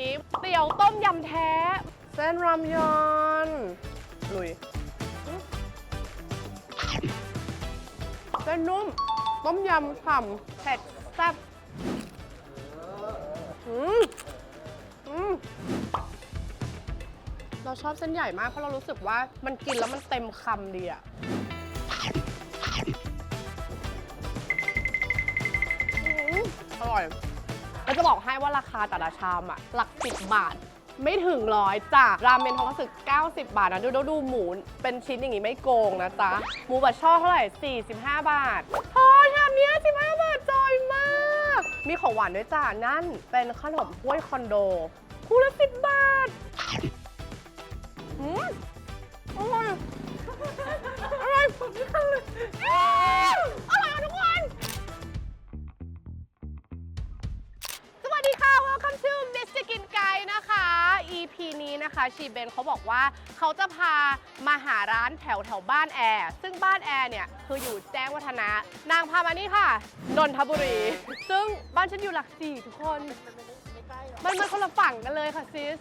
นี้เตี๋ยวต้มยำแท้ เส้นรามยอนลุย เส้นนุ่ม ต้มยำฉ่ำเผ็ดแซ่บอืมอืมเราชอบเส้นใหญ่มากเพราะเรารู้สึกว่ามันกินแล้วมันเต็มคำดีอะอืมอร่อย แล้วจะบอกให้ว่าราคาแต่ละชามอะหลักสิบบาท ไม่ถึงร้อยจ้ะราเมนทองกสึก90 บาทนะ ดูดูดูหมูเป็นชิ้นอย่างงี้ไม่โกงนะจ๊ะ หมูบัดช่อเท่าไหร่ 45 บาทโอ้ชามเนี้ย15 บาทจอยมาก มีของหวานด้วยจ้ะนั่นเป็นขนมห้วยคอนโดคู่ละ10บาทอืมอร่อยอร่อยผมไม่ทันเลย นี้นะคะชีเบนเขาบอกว่าเขาจะพามาหาร้านแถวแถวบ้านแอร์ซึ่งบ้านแอร์เนี่ยคืออยู่แจ้งวัฒนะ นางพามานี่ค่ะนนทบุรี ซึ่งบ้านฉันอยู่หลักสี่ทุกคนมันมันคนละฝั่งกันเลยค่ะซิส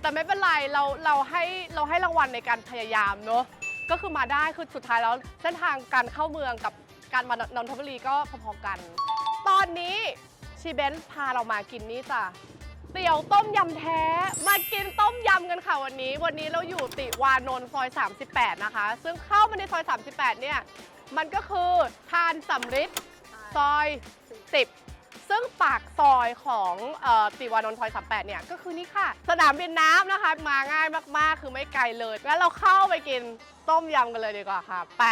แต่ไม่เป็นไรเราเราให้เราให้รางวัลในการพยายามเนอะก็คือมาได้คือสุดท้ายแล้วเส้นทางการเข้าเมืองกับการมานนทบุรีก็พอๆกัน ตอนนี้ชีเบนพาเรามากินนี่จ้ะ เตี๋ยวต้มยำแท้ มากินต้มยำกันค่ะวันนี้ วันนี้เราอยู่ติวานนท์ซอย 38 นะคะ ซึ่งเข้ามาในซอย 38 เนี่ย มันก็คือทานสำริดซอย 10 ซึ่งปากซอยของเออติวานนท์ซอย 38 เนี่ย ก็คือนี่ค่ะ สนามบินน้ำนะคะ มาง่ายมากๆ คือไม่ไกลเลย งั้นเราเข้าไปกินต้มยำกันเลยดีกว่าค่ะ ไป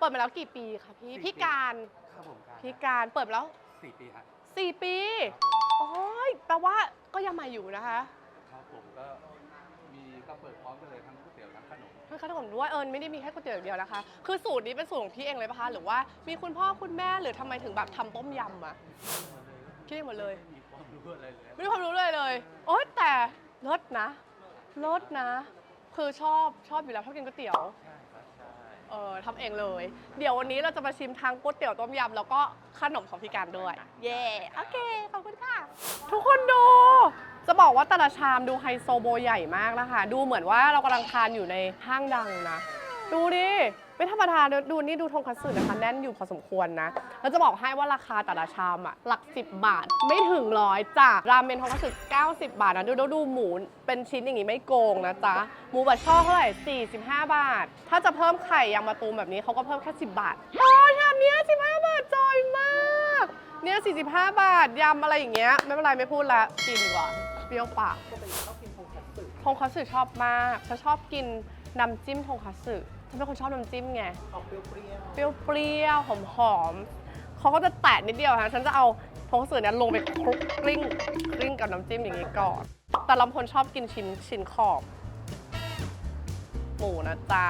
เปิดมาแล้วกี่ปีคะพี่ สี่ปี พี่การครับผมครับพี่การเปิดมาแล้ว สี่ปีครับ4ปี โอ้ยแปลว่าก็ยังมาอยู่นะคะครับผมก็มีก็เปิดพร้อมกันเลยทั้งก๋วยเตี๋ยวทั้งขนมทั้งขนมด้วยเอิญไม่ได้มีแค่ก๋วยเตี๋ยวอย่างเดียวนะคะ คือสูตรนี้เป็นสูตรของพี่เองเลยปะคะ หรือว่ามีคุณพ่อคุณแม่หรือทำไมถึงแบบทำต้มยำอะคิดเองหมดเลยไม่มีความรู้อะไรเลย ไม่มีความรู้เลยเลย โอ๊ยแต่รสนะรสนะ คือชอบชอบอยู่แล้วชอบกินก๋วยเตี๋ยว ใช่ครับใช่ เออทำเองเลย เดี๋ยววันนี้เราจะมาชิมทั้งก๋วยเตี๋ยวต้มยำแล้วก็ขนมของพี่การด้วย เย่โอเค ขอบคุณค่ะ ทุกคนดู จะบอกว่าแต่ละชามดูไฮโซโบใหญ่มากนะคะ ดูเหมือนว่าเรากำลังทานอยู่ในห้างดังนะ ดูดิ ไม่ธรรมดาดูดูนี่ดูทงคัตสึนะคะแน่นอยู่พอสมควรนะ แล้วจะบอกให้ว่าราคาแต่ละชามอะหลัก 10 บาท ไม่ถึงร้อยจ้ะราเมนทงคัตสึ90 บาทนะดูดูดูหมูเป็นชิ้นอย่างงี้ไม่โกงนะจ๊ะหมูบัดช่อเท่าไหร่ 45 บาท ถ้าจะเพิ่มไข่ยางมะตูมแบบนี้เขาก็เพิ่มแค่ 10 บาทโอ้ชามนี้15 บาทจอยมากเนี่ย45 บาทยำอะไรอย่างเงี้ยไม่เป็นไรไม่พูดละกินดีกว่าเปรี้ยวปากทงคัตสึชอบมากฉันชอบกินน้ำจิ้มทงคัตสึ ฉันเป็นคนชอบน้ำจิ้มไง ออกเปรี้ยวเปรี้ยวๆ หอมๆเขาก็จะแตะนิดเดียวค่ะ ฉันจะเอาทงเสือเนี่ยลงไปคลุกกลิ้งกลิ้งกับน้ำจิ้มอย่างนี้ก่อน แต่ลำพลชอบกินชิ้นชิ้นขอบ หมูนะจ๊ะ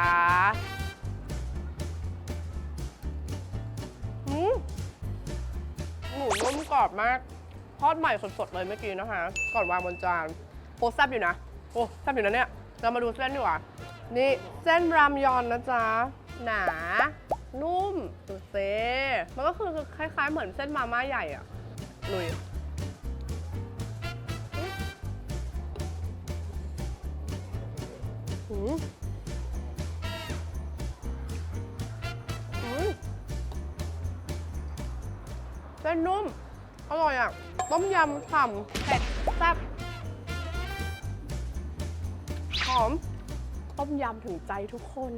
อืมหมูนุ่มกรอบมาก ทอดใหม่สดๆเลยเมื่อกี้นะคะ ก่อนวางบนจาน โอ้แซ่บอยู่นะ โอ้แซ่บอยู่นะเนี่ย เรามาดูเส้นดีกว่า นี่เส้นรามยอนนะจ๊ะ หนา นุ่มดูเซมันก็คือคล้าย ๆ เหมือนเส้นมาม่าใหญ่อะลุยอืมอืมเส้นนุ่ม อร่อยอะ ต้มยำฉ่ำเผ็ดแซ่บหอม ต้มยำถึงใจทุกคน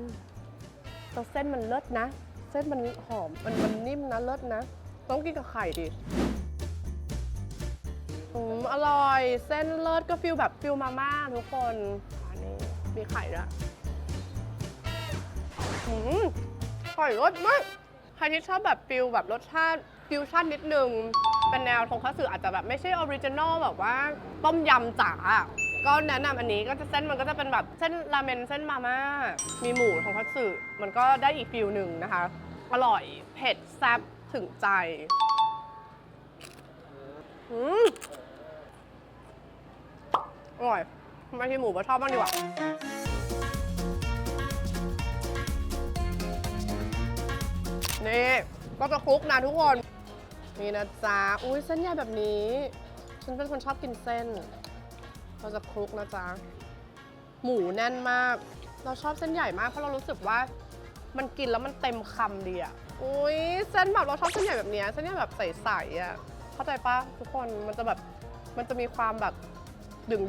แต่เส้นมันเลิศนะ เส้นมันหอม มันมันนิ่มนะเลิศนะ ต้องกินกับไข่ดิอืมอร่อย เส้นเลิศก็ฟิลแบบฟิลมาม่าทุกคนอันนี้มีไข่ด้วยอืมไข่รสมากใครที่ชอบแบบฟิลแบบรสชาติฟิวชั่นนิดนึง เป็นแนวทงคัตสึอาจจะแบบไม่ใช่ออริจินอลแบบว่า ต้มยำจ๋า ก็แนะนำอันนี้ก็จะเส้นมันก็จะเป็นแบบเส้นราเมนเส้นมาม่า มีหมูทงคัตสึมันก็ได้อีกฟิลหนึ่งนะคะ อร่อยเผ็ดแซ่บถึงใจอืมอร่อยมาที่หมูปลาทอดบ้างดีกว่านี่ก็จะคลุกนะทุกคน นี่นะจ๊ะ อุ้ยเส้นใหญ่แบบนี้ ฉันเป็นคนชอบกินเส้น เราจะคลุกนะจ๊ะ หมูแน่นมาก เราชอบเส้นใหญ่มากเพราะเรารู้สึกว่ามันกินแล้วมันเต็มคำดีอะอุ้ยเส้นแบบเราชอบเส้นใหญ่แบบเนี้ยเส้นใหญ่แบบใสๆอะเข้าใจปะทุกคนมันจะแบบมันจะมีความแบบ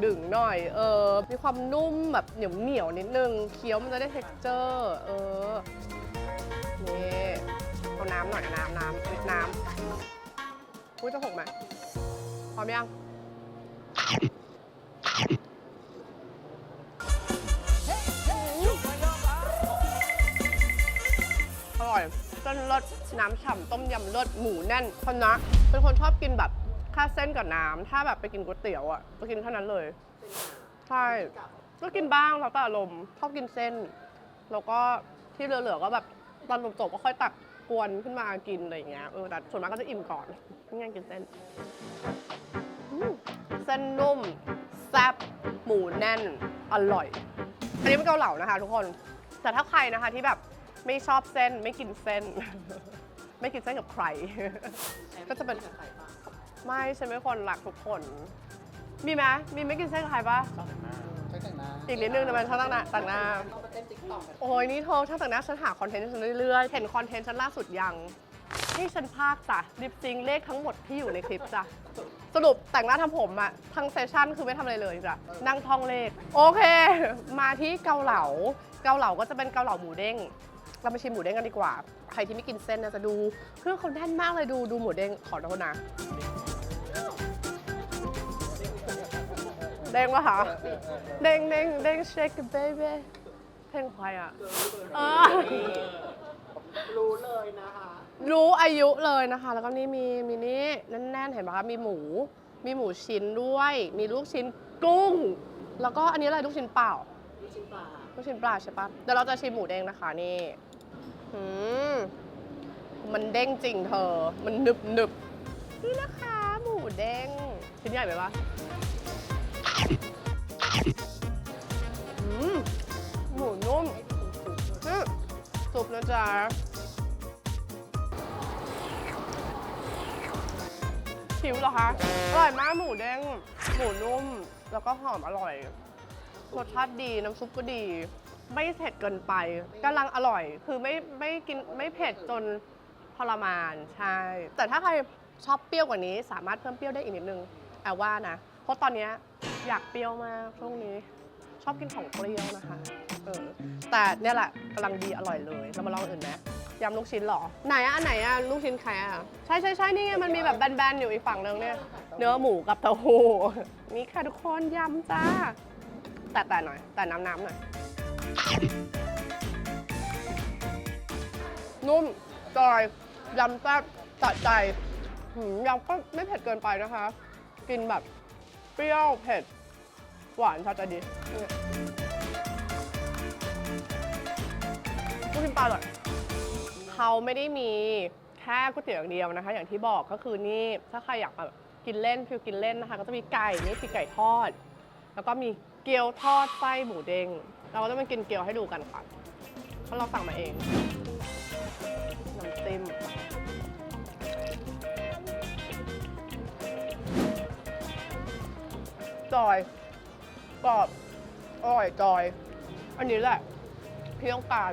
ดึงๆหน่อย เออ มีความนุ่มแบบเหนียวเหนียวๆนิดนึง เคี้ยวมันจะได้ texture เออ นี่เอาน้ำหน่อยน้ำน้ำนิดน้ำอุ้ยจะหกไหมพร้อมยัง เส้นรสน้ำฉ่ำต้มยำเลือดหมูแน่นคณะเป็นคนชอบกินแบบแค่เส้นกับน้ำถ้าแบบไปกินก๋วยเตี๋ยวอะจะกินแค่นั้นเลยใช่ก็กินบ้างแล้วแต่อารมณ์ชอบกินเส้น แล้วก็ที่เหลือๆก็แบบตอนจบๆก็ค่อยตักกวนขึ้นมากินอะไรอย่างเงี้ยเออแต่ส่วนมากก็จะอิ่มก่อนนี่ไงกินเส้นเส้นนุ่มแซ่บหมูแน่นอร่อยอันนี้เป็นเกาเหลานะคะ ทุกคนแต่ถ้าใครนะคะที่แบบ ไม่ชอบเส้น ไม่กินเส้น ไม่กินเส้นกับใคร ก็จะเป็น ไม่ฉันเป็นคนรักทุกคน มีไหมมีไม่กินเส้นกับใครปะใช้แต่งหน้าอีกนิดนึงนะมันช่างแต่งหน้าแต่งหน้าโอ้ยนี่เธอช่างแต่งหน้าฉันหาคอนเทนต์ให้ฉันเรื่อยๆ เห็นคอนเทนต์ฉันล่าสุดยังให้ฉันพากจ้ะลิปซิงค์เลขทั้งหมดที่อยู่ในคลิปจ้ะสรุปแต่งหน้าทำผมอะทั้งเซสชั่นคือไม่ทำอะไรเลยจ้ะนั่งท่องเลข โอเค มาที่เกาเหลา เกาเหลาก็จะเป็นเกาเหลาหมูเด้ง เรามาชิมหมูเด้งกันดีกว่า ใครที่ไม่กินเส้นนะจะดูเครื่องเขาแน่นมากเลยดูดูหมูเด้งขอโทษนะเด้งปะคะเด้งเด้งเด้ง shake it baby เพลงใครอะเออรู้เลยนะคะ รู้อายุเลยนะคะ แล้วก็นี่มีมีนี่แน่นๆเห็นปะคะมีหมู มีหมูชิ้นด้วย มีลูกชิ้นกุ้ง แล้วก็อันนี้อะไรลูกชิ้นเปล่าลูกชิ้นปลาลูกชิ้นปลาใช่ปะเดี๋ยวเราจะชิมหมูเด้งนะคะนี่ อืมมันเด้งจริงเธอ มันหนึบหนึบนี่นะคะ หมูเด้งชิ้นใหญ่ไหมวะอืมหมูนุ่มอืมสุกนะจ๊ะหิวเหรอคะ อร่อยมากหมูเด้ง หมูนุ่ม แล้วก็หอมอร่อย รสชาติดี น้ำซุปก็ดี ไม่เผ็ดเกินไปกำลังอร่อย คือไม่ไม่กินไม่เผ็ดจนทรมานใช่ แต่ถ้าใครชอบเปรี้ยวกว่านี้สามารถเพิ่มเปรี้ยวได้อีกนิดนึงแอบว่านะ เพราะตอนเนี้ยอยากเปรี้ยวมากช่วงนี้ ชอบกินของเปรี้ยวนะคะเออแต่เนี่ยแหละกำลังดีอร่อยเลยเรามาลองอื่นไหมยำลูกชิ้นเหรอ ไหนอะอันไหนอะลูกชิ้นใครอะใช่ใช่ใช่นี่ไงมันมีแบบแบนๆอยู่อีกฝั่งนึงเนี่ยเนื้อหมูกับเต้าหู้นี่ค่ะทุกคนยำจ้าแต่แต่หน่อย แต่น้ำน้ำหน่อย นุ่มจอยยำแซ่บสะใจหืมยำก็ไม่เผ็ดเกินไปนะคะ กินแบบเปรี้ยวเผ็ด หวานชาจะดีลูกชิ้นปลาอร่อยเขาไม่ได้มีแค่ก๋วยเตี๋ยวอย่างเดียวนะคะ อย่างที่บอกก็คือนี่ถ้าใครอยากแบบกินเล่นฟิวกินเล่นนะคะ ก็จะมีไก่นี่คือไก่ทอด แล้วก็มีเกี๊ยวทอดไส้หมูเด้ง เราก็จะมากินเกี๊ยวให้ดูกันค่ะ เพราะเราสั่งมาเอง น้ำจิ้มจอยกรอบอร่อยจอย อันนี้แหละที่ต้องการ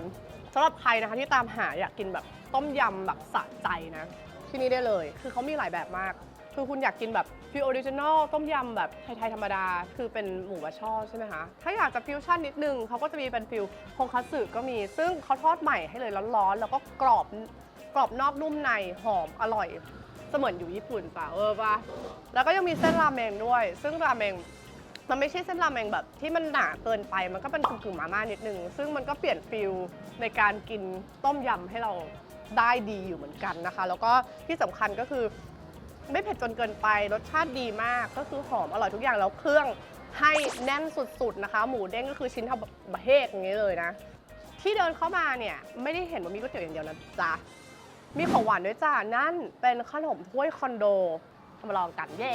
สำหรับใครนะคะที่ตามหาอยากกินแบบต้มยำแบบสะใจนะ ที่นี่ได้เลย คือเขามีหลายแบบมาก คือคุณอยากกินแบบ ฟิวออริจินอลต้มยำแบบไทยๆธรรมดา คือเป็นหมูบะช่อใช่ไหมคะ ถ้าอยากจะฟิวชั่นนิดนึงเขาก็จะมีเป็นฟิวคงคัตสึก็มี ซึ่งเขาทอดใหม่ให้เลยร้อนๆ แล้วก็กรอบกรอบนอกนุ่มในหอมอร่อย เสมือนอยู่ญี่ปุ่นป่ะเออป่ะแล้วก็ยังมีเส้นราเมงด้วย ซึ่งราเมงมันไม่ใช่เส้นราเมงแบบที่มันหนาเกินไป มันก็เป็นกึ่งๆมาม่านิดนึง ซึ่งมันก็เปลี่ยนฟิลในการกินต้มยำให้เราได้ดีอยู่เหมือนกันนะคะ แล้วก็ที่สำคัญก็คือ ไม่เผ็ดจนเกินไป รสชาติดีมาก ก็คือหอมอร่อยทุกอย่าง แล้วเครื่องให้แน่นสุดๆนะคะ หมูเด้งก็คือชิ้นเท่าบะเฮกอย่างนี้เลยนะ ที่เดินเข้ามาเนี่ย ไม่ได้เห็นว่ามีก๋วยเตี๋ยวอย่างเดียวนะจ๊ะ มีของหวานด้วยจ้านั่นเป็นขนมถ้วยคอนโดมาลองกันเย่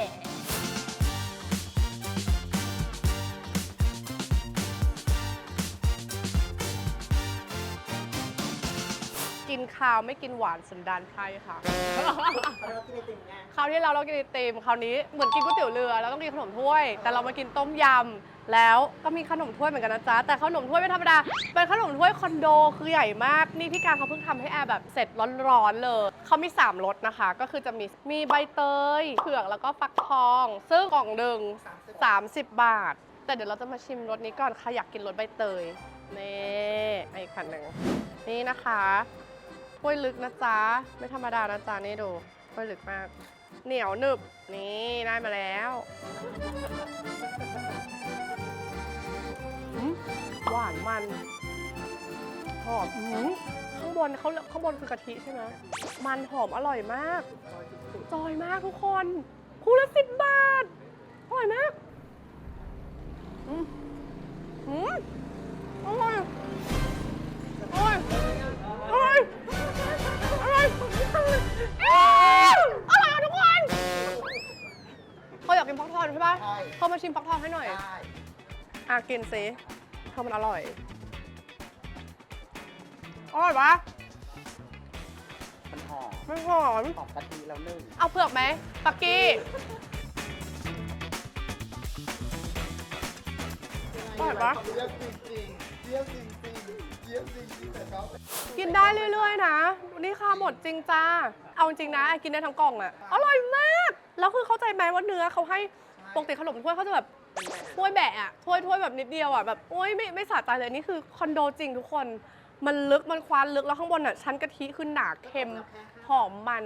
กินข้าวไม่กินหวานสันดานไพร่ค่ะ เรากินไอติมไงคราวที่เราเรากินไอติมคราวนี้เหมือนกินก๋วยเตี๋ยวเรือแล้วต้องกินขนมถ้วย แต่เรามากินต้มยำแล้วก็มีขนมถ้วยเหมือนกันนะจ๊ะแต่ขนมถ้วยไม่ธรรมดาเป็นขนมถ้วยคอนโดคือใหญ่มากนี่พี่การเขาเพิ่งทำให้แอร์แบบเสร็จร้อนๆเลยเขามี3รสนะคะ ก็คือจะมีมีใบเตยเผือกแล้วก็ฟักทอง ซึ่งกล่องหนึ่ง30 บาท แต่เดี๋ยวเราจะมาชิมรสนี้ก่อนค่ะอยากกินรสใบเตยนี่อีกขันหนึ่งนี่นะคะ ถ้วยลึกนะจ๊ะ ไม่ธรรมดานะจ๊ะนี่ดูถ้วยลึกมาก เหนียวหนึบ นี่ได้มาแล้วอืมหวานมัน หอมอืมข้างบนเขาข้างบนคือกะทิใช่ไหมมันหอมอร่อยมาก จอยมากทุกคนคู่ละสิบบาท อร่อยมาก อืมอืม อะกินสิเธอมันอร่อย อร่อยปะมันหอมมันหอม หอมกะทิแล้วนึ่งเอาเผือกไหมปักกี้อร่อยปะเยี่ยมจริงๆเยี่ยมจริงๆเยี่ยมจริงๆแต่เขากินได้เรื่อยๆนะ นี่ค่ะหมดจริงจ้า เอาจริงนะไอ้กินได้ทั้งกล่องอะอร่อยมาก แล้วคือเข้าใจไหมว่าเนื้อเขาให้ปกติขนมถ้วยเขาจะแบบ ถ้วยแบะอะถ้วยถ้วยแบบนิดเดียวอะแบบโอ๊ยไม่ไม่สะใจเลยนี่คือคอนโดจริงทุกคน มันลึกมันควานลึกแล้วข้างบนอะชั้นกะทิคือหนาเค็มหอมมัน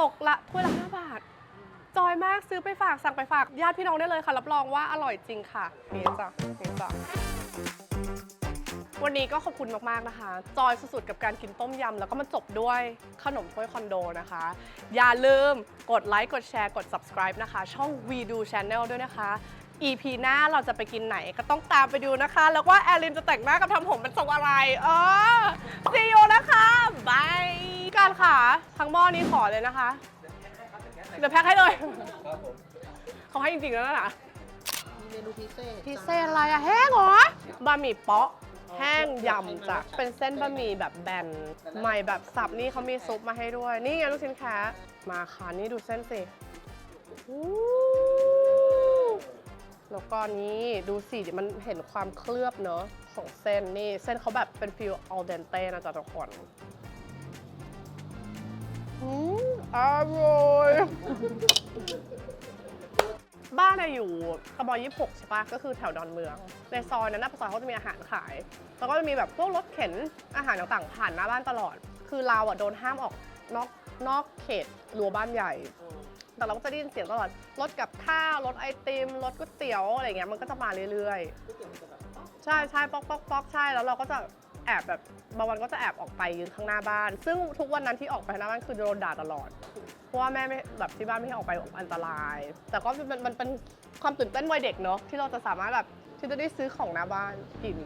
ตกละถ้วยละ5บาท จอยมากซื้อไปฝากสั่งไปฝากญาติพี่น้องได้เลยค่ะ รับรองว่าอร่อยจริงค่ะนี่จ้ะนี่จ้ะวันนี้ก็ขอบคุณมากๆนะคะ จอยสุดๆกับการกินต้มยำ แล้วก็มาจบด้วยขนมถ้วยคอนโดนะคะ อย่าลืมกดไลค์กดแชร์กด subscribe นะคะ ช่อง We Do Channel ด้วยนะคะ EP หน้าเราจะไปกินไหนก็ต้องตามไปดูนะคะ แล้วว่าแอลินจะแต่งหน้ากับทำผมเป็นทรงอะไร เออ see you นะคะบายการค่ะทั้งหม้อนี้ขอเลยนะคะ เดี๋ยวแพ็คให้เลยครับผมเขาให้จริงๆแล้วนะมีเมนูพิเศษพิเศษอะไรอะแห้งเหรอบะหมี่เป๊ะแห้งยำจ้ะเป็นเส้นบะหมี่แบบแบนใหม่แบบสับนี่เขามีซุปมาให้ด้วย นี่ไงลูกชิ้นแคะมาค่ะนี่ดูเส้นสิอู้ แล้วก็นี่ดูสิมันเห็นความเคลือบเนอะของเส้นนี่ เส้นเขาแบบเป็นฟิลอัลเดนเต้นะจ๊ะทุกคนอืมอร่อยบ้านอะอยู่กม26ใช่ปะก็คือแถวดอนเมือง ในซอยนั้นหน้าปากซอยเขาจะมีอาหารขาย แล้วก็จะมีแบบพวกรถเข็นอาหารต่างๆผ่านหน้าบ้านตลอด คือเราอะโดนห้ามออกนอกนอกเขตรั้วบ้านใหญ่ แต่เราก็จะได้ยินเสียงตลอดรถกับข้าวรถไอติมรถก๋วยเตี๋ยวอะไรเงี้ยมันก็จะมาเรื่อยๆใช่ใช่ป๊อกป๊อกป๊อกใช่แล้วเราก็จะแอบแบบบางวันก็จะแอบออกไปยืนข้างหน้าบ้าน ซึ่งทุกวันนั้นที่ออกไปข้างหน้าบ้านคือโดนด่าตลอด เพราะว่าแม่ไม่แบบที่บ้านไม่ให้ออกไปอันตราย แต่ก็มันมันเป็นความตื่นเต้นวัยเด็กเนาะที่เราจะสามารถแบบที่จะได้ซื้อของหน้าบ้านกิน